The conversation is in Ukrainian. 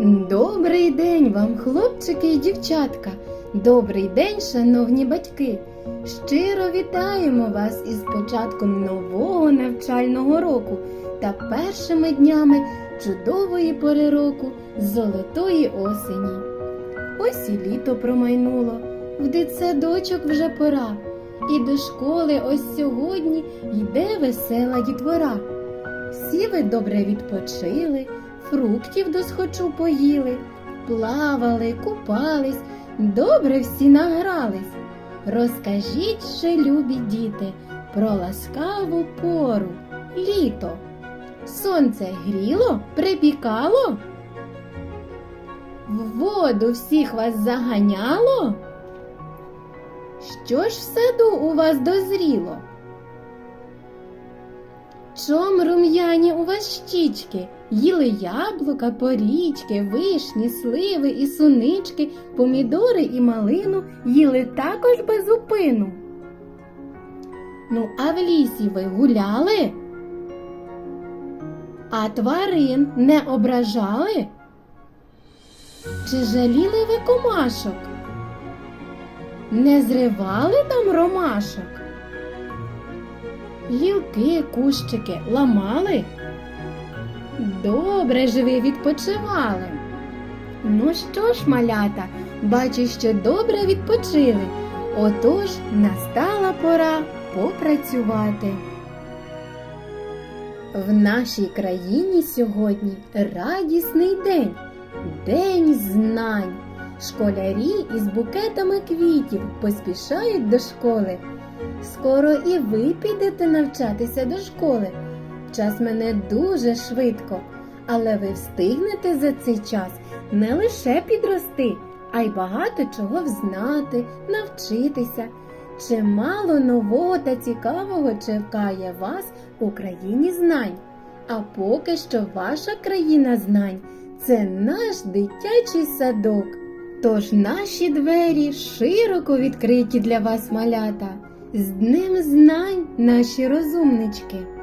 Добрий день вам, хлопчики і дівчатка. Добрий день, шановні батьки. Щиро вітаємо вас із початком нового навчального року та першими днями чудової пори року золотої осені. Ось і літо промайнуло, в дитсадочок вже пора, і до школи ось сьогодні йде весела дітвора. Всі ви добре відпочили, фруктів досхочу поїли, плавали, купались, добре всі награлись. Розкажіть ще, любі діти, про ласкаву пору, літо. Сонце гріло, припікало? В воду всіх вас заганяло? Що ж в саду у вас дозріло? Чом рум'яні у вас щічки? Їли яблука, порічки, вишні, сливи і сунички, помідори і малину їли також без упину. Ну, а в лісі ви гуляли? А тварин не ображали? Чи жаліли ви комашок? Не зривали там ромашок? Гілки, кущики ламали? Добре ж ви відпочивали. Ну що ж, малята, бачу, що добре відпочили. Отож настала пора попрацювати. В нашій країні сьогодні радісний день, день знань. Школярі із букетами квітів поспішають до школи. Скоро і ви підете навчатися до школи. Час мене дуже швидко, але ви встигнете за цей час не лише підрости, а й багато чого взнати, навчитися. Чимало нового та цікавого чекає вас у країні знань. А поки що ваша країна знань це наш дитячий садок. Тож наші двері широко відкриті для вас малята. З Днем знань, наші розумнички!